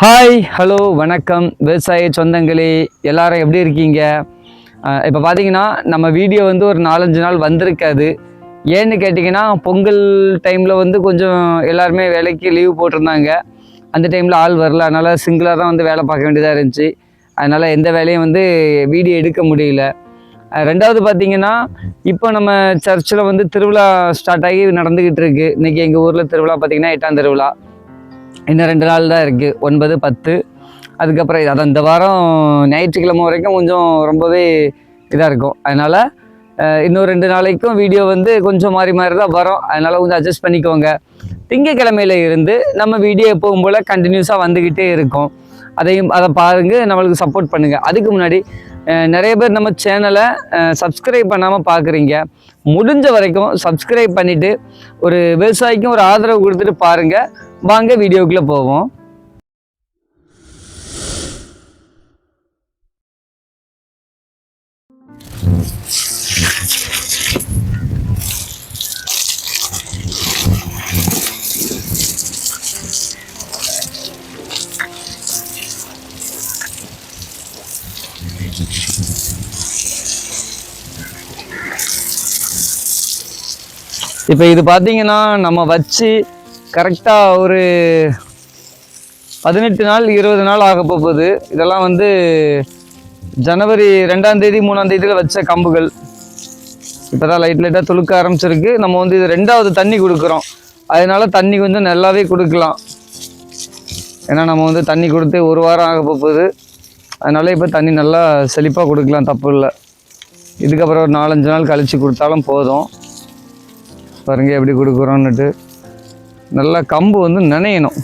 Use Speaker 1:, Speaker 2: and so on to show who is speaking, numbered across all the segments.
Speaker 1: Hi hello வணக்கம். விவசாய சொந்தங்களே எல்லாரும் எப்படி இருக்கீங்க? இப்போ பார்த்தீங்கன்னா நம்ம வீடியோ வந்து ஒரு நாலஞ்சு நாள் வந்திருக்காது. ஏன்னு கேட்டிங்கன்னா பொங்கல் டைமில் வந்து கொஞ்சம் எல்லாருமே வேலைக்கு லீவ் போட்டிருந்தாங்க. அந்த டைமில் ஆள் வரல. அதனால் சிங்கிளாக தான் வந்து வேலை பார்க்க வேண்டியதாக இருந்துச்சு. அதனால் எந்த வேலையும் வந்து வீடியோ எடுக்க முடியல. ரெண்டாவது பார்த்தீங்கன்னா இப்போ நம்ம சர்ச்சில் வந்து திருவிழா ஸ்டார்ட் ஆகி நடந்துக்கிட்டு இருக்குது இன்றைக்கி எங்கள் ஊரில் திருவிழா பார்த்தீங்கன்னா எட்டாம் திருவிழா. இன்னும் ரெண்டு நாள் தான் இருக்குது ஒன்பது பத்து. அதுக்கப்புறம் இது- அதான் இந்த வாரம் ஞாயிற்றுக்கிழமை வரைக்கும் கொஞ்சம் ரொம்பவே இதாக இருக்கும். அதனால் இன்னும் ரெண்டு நாளைக்கும் வீடியோ வந்து கொஞ்சம் மாறி மாறி தான் வரும். அதனால் கொஞ்சம் அட்ஜஸ்ட் பண்ணிக்கோங்க. திங்கக்கிழமையில இருந்து நம்ம வீடியோ எப்பவும் போல் கண்டினியூஸாக வந்துக்கிட்டே இருக்கும். அதையும் அதை பாருங்கள் நம்மளுக்கு சப்போர்ட் பண்ணுங்கள் அதுக்கு முன்னாடி நிறைய பேர் நம்ம சேனலை சப்ஸ்கிரைப் பண்ணாமல் பார்க்குறீங்க முடிஞ்ச வரைக்கும் சப்ஸ்கிரைப் பண்ணிவிட்டு ஒரு விவசாயிக்கும் ஒரு ஆதரவு கொடுத்துட்டு பாருங்கள் வாங்க வீடியோக்குள்ளே போவோம். இப்போ இது பார்த்தீங்கன்னா நம்ம வச்சு கரெக்டாக ஒரு பதினெட்டு நாள் இருபது நாள் ஆக போகுது. இதெல்லாம் வந்து ஜனவரி ரெண்டாம் தேதி மூணாம் தேதியில் வச்ச கம்புகள். இப்போ தான் லைட் லைட்டாக துளுக்க ஆரம்பிச்சிருக்கு. நம்ம வந்து இது ரெண்டாவது தண்ணி கொடுக்குறோம். அதனால தண்ணி கொஞ்சம் நல்லாவே கொடுக்கலாம். ஏன்னா நம்ம வந்து தண்ணி கொடுத்து ஒரு வாரம் ஆக போகுது. அதனால இப்போ தண்ணி நல்லா செழிப்பாக கொடுக்கலாம் தப்பு இல்லை. இதுக்கப்புறம் ஒரு நாலஞ்சு நாள் கழித்து கொடுத்தாலும் போதும். பாருங்க எப்படி கொடுக்குறோன்னுட்டு. நல்லா கம்பு வந்து நனையணும்.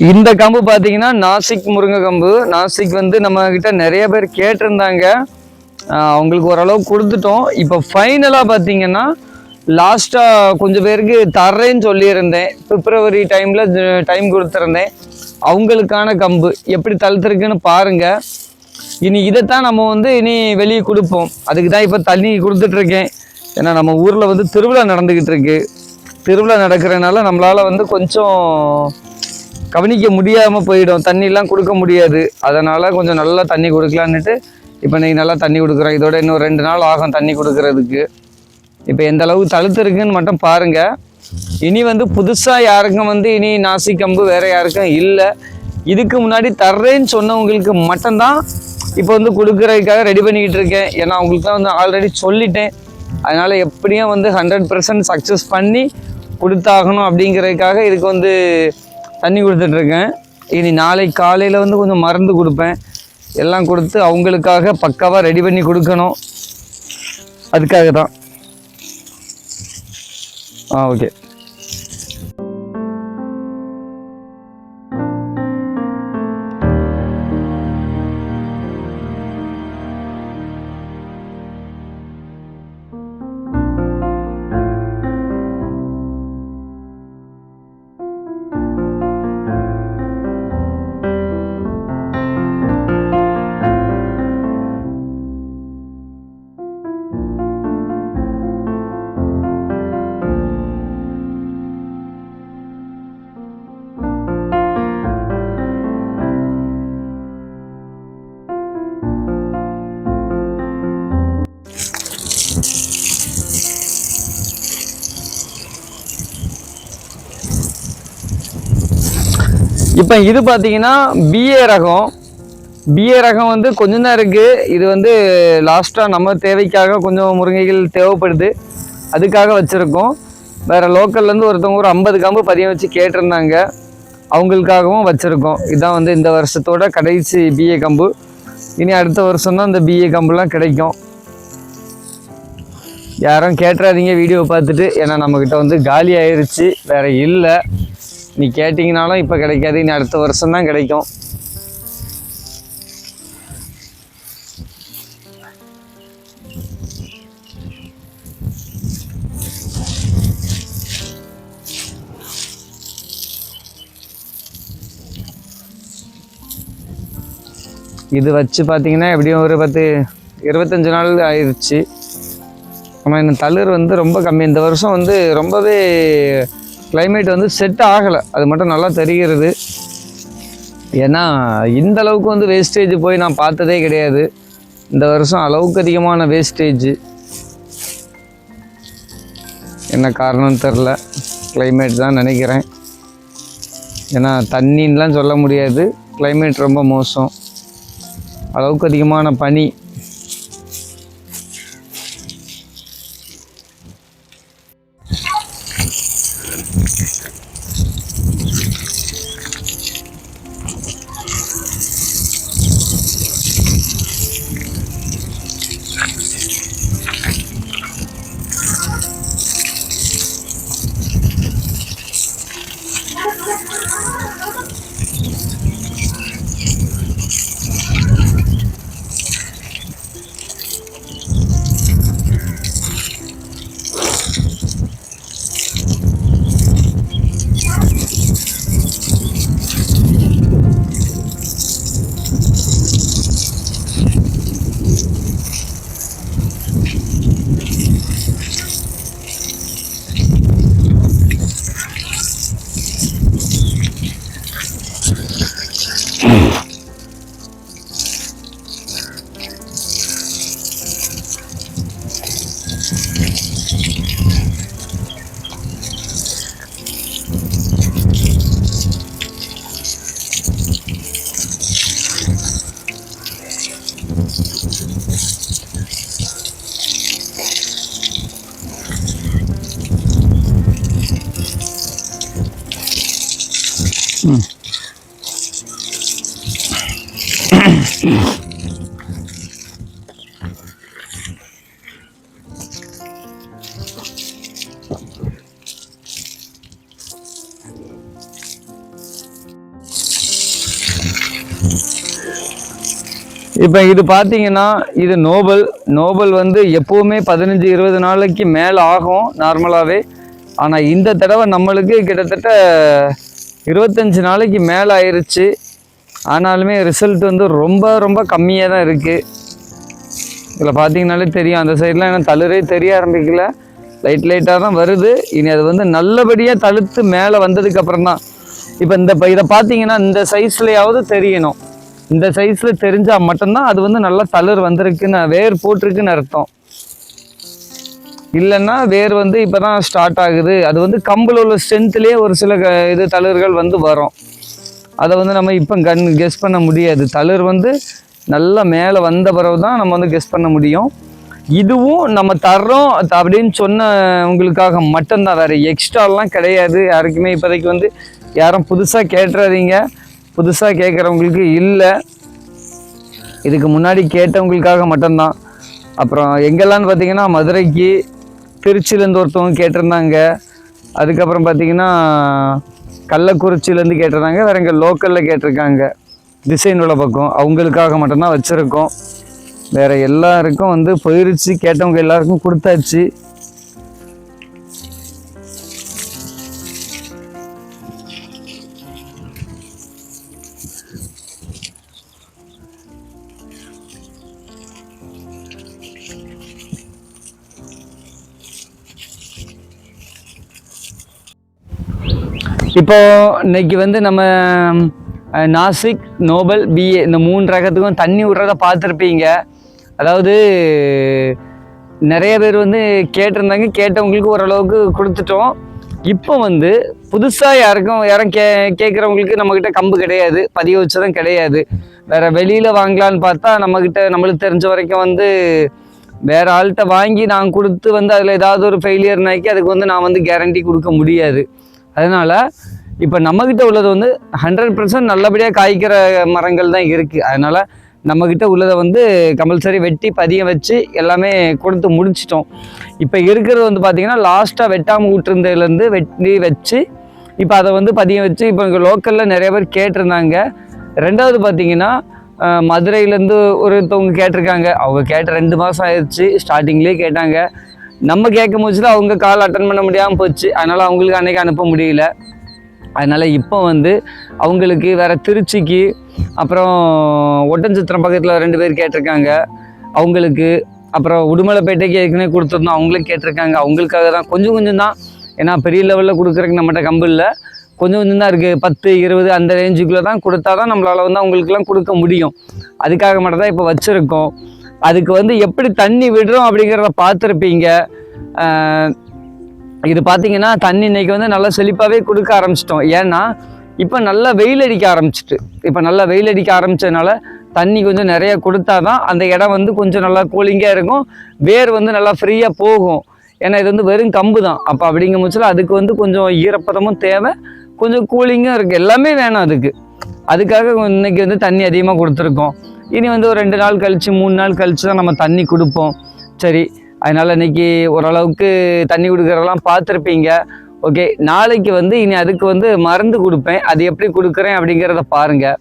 Speaker 1: இந்த கம்பு பார்த்தீங்கன்னா நாசிக் முருங்கை கம்பு. நாசிக் வந்து நம்ம கிட்ட நிறைய பேர் கேட்டிருந்தாங்க. அவங்களுக்கு ஓரளவு கொடுத்துட்டோம். இப்போ ஃபைனலாக பார்த்தீங்கன்னா லாஸ்ட்டாக கொஞ்சம் பேருக்கு தர்றேன்னு சொல்லியிருந்தேன். பிப்ரவரி டைமில் டைம் கொடுத்துருந்தேன். அவங்களுக்கான கம்பு எப்படி தழுத்துருக்குன்னு பாருங்கள் இனி இதைத்தான் நம்ம வந்து இனி வெளியே கொடுப்போம். அதுக்கு தான் இப்போ தண்ணி கொடுத்துட்ருக்கேன் ஏன்னா நம்ம ஊரில் வந்து திருவிழா நடந்துக்கிட்டு இருக்கு. திருவிழா நடக்கிறனால நம்மளால் வந்து கொஞ்சம் கவனிக்க முடியாமல் போயிடும். தண்ணிலாம் கொடுக்க முடியாது. அதனால் கொஞ்சம் நல்லா தண்ணி கொடுக்கலான்னுட்டு இப்போ நீங்கள் நல்லா தண்ணி கொடுக்குறோம். இதோட இன்னும் ரெண்டு நாள் ஆகும் தண்ணி கொடுக்கறதுக்கு. இப்போ எந்த அளவுக்கு தழுத்துருக்குன்னு மட்டும் பாருங்கள் இனி வந்து புதுசாக யாருக்கும் வந்து இனி நாசி கம்பு வேறு யாருக்கும் இல்லை. இதுக்கு முன்னாடி தர்றேன்னு சொன்னவங்களுக்கு மட்டும்தான் இப்போ வந்து கொடுக்குறதுக்காக ரெடி பண்ணிக்கிட்டு இருக்கேன். ஏன்னா அவங்களுக்குலாம் வந்து ஆல்ரெடி சொல்லிட்டேன். அதனால் எப்படியும் வந்து ஹண்ட்ரட் பர்சன்ட் சக்ஸஸ் பண்ணி கொடுத்தாகணும் அப்படிங்கிறதுக்காக இதுக்கு வந்து தண்ணி கொடுத்துட்ருக்கேன். இனி நாளை காலையில் வந்து கொஞ்சம் மருந்து கொடுப்பேன். எல்லாம் கொடுத்து அவங்களுக்காக பக்காவாக ரெடி பண்ணி கொடுக்கணும். அதுக்காக தான் ஆ ஓகே. இப்போ இது பார்த்தீங்கன்னா பிஏ ரகம். பிஏ ரகம் வந்து கொஞ்சம் தான் இருக்குது இது வந்து லாஸ்ட்டாக நம்ம தேவைக்காக கொஞ்சம் முருங்கைகள் தேவைப்படுது. அதுக்காக வச்சுருக்கோம். வேறு லோக்கல்லேருந்து ஒருத்தவங்க ஒரு ஐம்பது காம்பு பதியம் வச்சு கேட்டிருந்தாங்க. அவங்களுக்காகவும் வச்சுருக்கோம். இதுதான் வந்து இந்த வருஷத்தோட கடைசி பிஏ கம்பு. இனி அடுத்த வருஷம் தான் இந்த பிஏ கம்புலாம் கிடைக்கும். யாரும் கேட்டுறாதீங்க வீடியோ பார்த்துட்டு. ஏன்னா நம்மக்கிட்ட வந்து காலி ஆயிடுச்சு வேறு இல்லை. நீ கேட்டிங்கனாலும் இப்போ கிடைக்காது. இனி அடுத்த வருஷம் தான் கிடைக்கும். இது வச்சு பார்த்தீங்கன்னா எப்படியும் ஒரு பத்து இருபத்தஞ்சு நாள் ஆயிடுச்சு ஆனால் இந்த தளிர் வந்து ரொம்ப கம்மி. இந்த வருஷம் வந்து ரொம்பவே கிளைமேட் வந்து செட் ஆகலை. அது மட்டும் நல்லா தெரிகிறது. ஏன்னா இந்த அளவுக்கு வந்து வேஸ்டேஜ் போய் நான் பார்த்ததே கிடையாது. இந்த வருஷம் அளவுக்கு அதிகமான வேஸ்டேஜ் என்ன காரணம்னு தெரில கிளைமேட் தான் நினைக்கிறேன். ஏன்னா தண்ணின்லாம் சொல்ல முடியாது. கிளைமேட் ரொம்ப மோசம். அளவுக்கு அதிகமான பனி. இப்போ இது பார்த்தீங்கன்னா இது நோபல். நோபல் வந்து எப்போவுமே பதினஞ்சு இருபது நாளைக்கு மேலே ஆகும் நார்மலாகவே ஆனால் இந்த தடவை நம்மளுக்கு கிட்டத்தட்ட இருபத்தஞ்சி நாளைக்கு மேலே ஆயிடுச்சு ஆனாலுமே ரிசல்ட் வந்து ரொம்ப ரொம்ப கம்மியாக தான் இருக்குது இதில் பார்த்தீங்கனாலே தெரியும். அந்த சைட்லாம் எனக்கு தளிரே தெரிய ஆரம்பிக்கல. லைட் லைட்டாக தான் வருது. இனி அது வந்து நல்லபடியாக தழுத்து மேலே வந்ததுக்கப்புறம் தான் இப்போ இந்த இப்போ இதை பார்த்தீங்கன்னா இந்த சைஸ்லையாவது தெரியணும். இந்த சைஸில் தெரிஞ்சால் மட்டும்தான் அது வந்து நல்லா தளிர் வந்திருக்குன்னு வேர் போட்டிருக்குன்னு அர்த்தம். இல்லைன்னா வேர் வந்து இப்போ தான் ஸ்டார்ட் ஆகுது. அது வந்து கம்பில் உள்ள ஸ்ட்ரென்த்துலேயே ஒரு சில க- இது தளிர்கள் வந்து வரும். அதை வந்து நம்ம இப்போ கண் கெஸ் பண்ண முடியாது. தளிர் வந்து நல்லா மேலே வந்த பிறகு தான் நம்ம வந்து கெஸ் பண்ண முடியும். இதுவும் நம்ம தர்றோம் அப்படின்னு சொன்ன உங்களுக்காக மட்டும்தான். வேறு எக்ஸ்ட்ராலாம் கிடையாது. யாருக்குமே இப்போதைக்கு வந்து யாரும் புதுசாக கேட்டுறாதீங்க. புதுசாக கேட்குறவங்களுக்கு இல்லை. இதுக்கு முன்னாடி கேட்டவங்களுக்காக மட்டும்தான். அப்புறம் எங்கெல்லாம்னு பார்த்தீங்கன்னா மதுரைக்கு திருச்சியிலேருந்து ஒருத்தவங்க கேட்டிருந்தாங்க. அதுக்கப்புறம் பார்த்தீங்கன்னா கள்ளக்குறிச்சியிலேருந்து கேட்டிருந்தாங்க. வேற இங்கே லோக்கலில் கேட்டிருக்காங்க. டிசைன் உள்ள பக்கம். அவங்களுக்காக மட்டும்தான் வச்சுருக்கோம். வேறு எல்லாருக்கும் வந்து போயிருச்சு கேட்டவங்க எல்லாருக்கும் கொடுத்தாச்சு. இப்போ இன்னைக்கு வந்து நம்ம நாசிக் நோபல் பிஏ இந்த மூணு ரகத்துக்கும் தண்ணி விட்றத பார்த்துருப்பீங்க. அதாவது நிறைய பேர் வந்து கேட்டிருந்தாங்க கேட்டவங்களுக்கு ஓரளவுக்கு கொடுத்துட்டோம். இப்போ வந்து புதுசாக யாருக்கும் யாரும் கே கேட்குறவங்களுக்கு நம்மக்கிட்ட கம்பு கிடையாது. பதிய வச்சதும் கிடையாது. வேற வெளியில் வாங்கலான்னு பார்த்தா நம்மக்கிட்ட நம்மளுக்கு தெரிஞ்ச வரைக்கும் வந்து வேற ஆள்கிட்ட வாங்கி நான் கொடுத்து வந்து அதில் ஏதாவது ஒரு ஃபெயிலியர்னாக்கி அதுக்கு வந்து நான் வந்து கேரண்டி கொடுக்க முடியாது. அதனால் இப்போ நம்மக்கிட்ட உள்ளது வந்து ஹண்ட்ரட் பர்சன்ட் நல்லபடியாக காய்க்கிற மரங்கள் தான் இருக்குது அதனால் நம்மக்கிட்ட உள்ளதை வந்து கம்பல்சரி வெட்டி பதிய வச்சு எல்லாமே கொடுத்து முடிச்சிட்டோம். இப்போ இருக்கிறது வந்து பார்த்திங்கன்னா லாஸ்ட்டாக வெட்டாமல் விட்டுருந்ததுலேருந்து வெட்டி வச்சு இப்போ அதை வந்து பதிய வச்சு இப்போ இங்கே லோக்கலில் நிறைய பேர் கேட்டிருந்தாங்க. ரெண்டாவது பார்த்தீங்கன்னா மதுரையிலேருந்து ஒருத்தவங்க கேட்டிருக்காங்க. அவங்க கேட்ட ரெண்டு மாதம் ஆயிடுச்சு ஸ்டார்டிங்லேயே கேட்டாங்க. நம்ம கேட்கும் போச்சுல அவங்க கால் அட்டன் பண்ண முடியாமல் போச்சு. அதனால் அவங்களுக்கு அன்னைக்கு அனுப்ப முடியல. அதனால் இப்போ வந்து அவங்களுக்கு வேறு திருச்சிக்கு அப்புறம் ஒட்டன்சத்திரம் பக்கத்தில் ரெண்டு பேர் கேட்டிருக்காங்க. அவங்களுக்கு அப்புறம் உடுமலைப்பேட்டைக்கு ஏற்கனவே கொடுத்துருந்தோம். அவங்களும் கேட்டிருக்காங்க. அவங்களுக்காக தான் கொஞ்சம் கொஞ்சம் தான் ஏன்னா பெரிய லெவலில் கொடுக்குறக்கு நம்மகிட்ட கம்பு இல்லை. கொஞ்சம் கொஞ்சம் தான் இருக்குது பத்து இருபது அந்த ரேஞ்சுக்குள்ளே தான் கொடுத்தா தான் நம்மளால் வந்து அவங்களுக்குலாம் கொடுக்க முடியும். அதுக்காக மட்டும் தான் இப்போ வச்சுருக்கோம். அதுக்கு வந்து எப்படி தண்ணி விடுறோம் அப்படிங்கிறத பார்த்துருப்பீங்க. இது பார்த்தீங்கன்னா தண்ணி இன்னைக்கு வந்து நல்லா செழிப்பாகவே கொடுக்க ஆரம்பிச்சிட்டோம். ஏன்னா இப்போ நல்லா வெயில் அடிக்க ஆரம்பிச்சிட்டு. இப்போ நல்லா வெயில் அடிக்க ஆரம்பிச்சதுனால தண்ணி கொஞ்சம் நிறைய கொடுத்தா தான் அந்த இடம் வந்து கொஞ்சம் நல்லா கூலிங்காக இருக்கும். வேர் வந்து நல்லா ஃப்ரீயாக போகும். ஏன்னா இது வந்து வெறும் கம்பு தான் அப்போ அப்படிங்கும் பட்சத்தில் அதுக்கு வந்து கொஞ்சம் ஈரப்பதமும் தேவை. கொஞ்சம் கூலிங்கும் இருக்குது எல்லாமே வேணும் அதுக்கு. அதுக்காக இன்னைக்கு வந்து தண்ணி அதிகமாக கொடுத்துருக்கோம். இனி வந்து ஒரு ரெண்டு நாள் கழித்து மூணு நாள் கழித்து தான் நம்ம தண்ணி கொடுப்போம். சரி அதனால் இன்னைக்கு ஓரளவுக்கு தண்ணி கொடுக்குறதெல்லாம் பார்த்துருப்பீங்க. ஓகே நாளைக்கு வந்து இனி அதுக்கு வந்து மருந்து கொடுப்பேன். அது எப்படி கொடுக்குறேன் அப்படிங்கிறத பாருங்கள்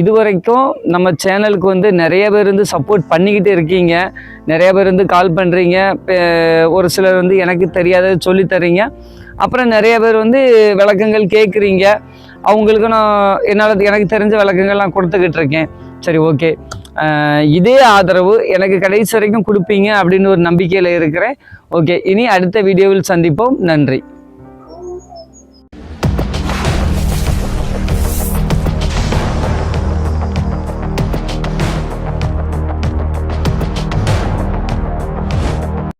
Speaker 1: இது வரைக்கும் நம்ம சேனலுக்கு வந்து நிறைய பேர் வந்து சப்போர்ட் பண்ணிக்கிட்டு இருக்கீங்க. நிறைய பேர் வந்து கால் பண்ணுறீங்க ஒரு சிலர் வந்து எனக்கு தெரியாதது சொல்லித்தரீங்க அப்புறம் நிறைய பேர் வந்து விளக்கங்கள் கேட்குறீங்க. அவங்களுக்கு நான் என்னால் எனக்கு தெரிஞ்ச விளக்கங்கள்லாம் கொடுத்துக்கிட்டு இருக்கேன். சரி ஓகே இதே ஆதரவு எனக்கு கடைசி வரைக்கும் கொடுப்பீங்க அப்படின்னு ஒரு நம்பிக்கையில் இருக்கிறேன். ஓகே இனி அடுத்த வீடியோவில் சந்திப்போம். நன்றி.